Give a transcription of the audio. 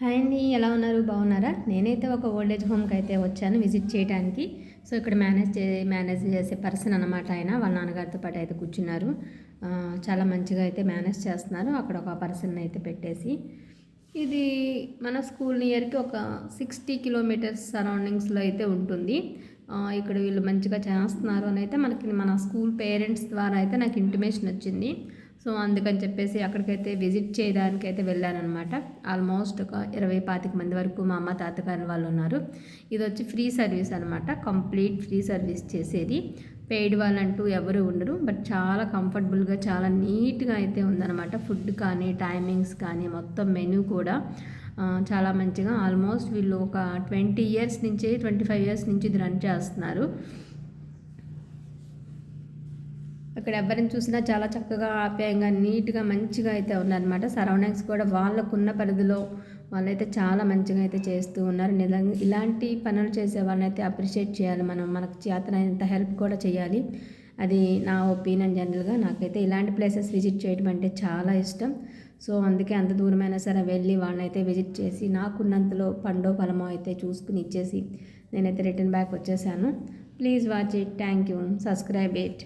Hi అండి ఎలా ఉన్నారు? బాగున్నారా? నేనైతే ఒక ఓల్డేజ్ హోమ్కి అయితే వచ్చాను విజిట్ చేయడానికి సో ఇక్కడ మేనేజ్ చే మేనేజ్ చేసే పర్సన్ అనమాట ఆయన. వాళ్ళ నాన్నగారితో పాటు అయితే కూర్చున్నారు. చాలా మంచిగా అయితే మేనేజ్ చేస్తున్నారు. అక్కడ ఒక పర్సన్ అయితే పెట్టేసి. ఇది మన స్కూల్ నియర్కి ఒక సిక్స్టీ కిలోమీటర్స్ సరౌండింగ్స్లో అయితే ఉంటుంది. ఇక్కడ వీళ్ళు మంచిగా చేస్తున్నారు అని అయితే మనకి మన స్కూల్ పేరెంట్స్ ద్వారా అయితే నాకు ఇంటిమేషన్ వచ్చింది. సో అందుకని చెప్పేసి అక్కడికైతే విజిట్ చేయడానికి అయితే వెళ్ళాను అనమాట ఆల్మోస్ట్ ఒక ఇరవై పాతిక మంది వరకు మా అమ్మ తాతగారి వాళ్ళు ఉన్నారు. ఇది వచ్చి ఫ్రీ సర్వీస్ అనమాట కంప్లీట్ ఫ్రీ సర్వీస్ చేసేది. పెయిడ్ వాళ్ళంటూ ఎవరు ఉండరు. బట్ చాలా కంఫర్టబుల్గా చాలా నీట్గా అయితే ఉందన్నమాట. ఫుడ్ కానీ టైమింగ్స్ కానీ మొత్తం మెనూ కూడా చాలా మంచిగా. ఆల్మోస్ట్ వీళ్ళు ఒక ట్వంటీ ఇయర్స్ నుంచి ట్వంటీ ఫైవ్ ఇయర్స్ నుంచి ఇది రన్ చేస్తున్నారు. అక్కడ ఎవరిని చూసినా చాలా చక్కగా ఆప్యాయంగా నీట్గా మంచిగా అయితే ఉన్నారనమాట సరౌండింగ్స్ కూడా వాళ్ళకున్న పరిధిలో వాళ్ళైతే చాలా మంచిగా అయితే చేస్తూ ఉన్నారు. నిజంగా ఇలాంటి పనులు చేసే వాళ్ళని అయితే అప్రిషియేట్ చేయాలి మనం. మనకు చేతనైనంత హెల్ప్ కూడా చేయాలి. అది నా ఒపీనియన్ జనరల్గా. నాకైతే ఇలాంటి ప్లేసెస్ విజిట్ చేయడం అంటే చాలా ఇష్టం. సో అందుకే అంత దూరమైనా సరే వెళ్ళి వాళ్ళనైతే విజిట్ చేసి నాకున్నంతలో పండో ఫలమో అయితే చూసుకుని ఇచ్చేసి నేనైతే రిటర్న్ బ్యాక్ వచ్చేసాను. Please watch it. Thank you. Subscribe it.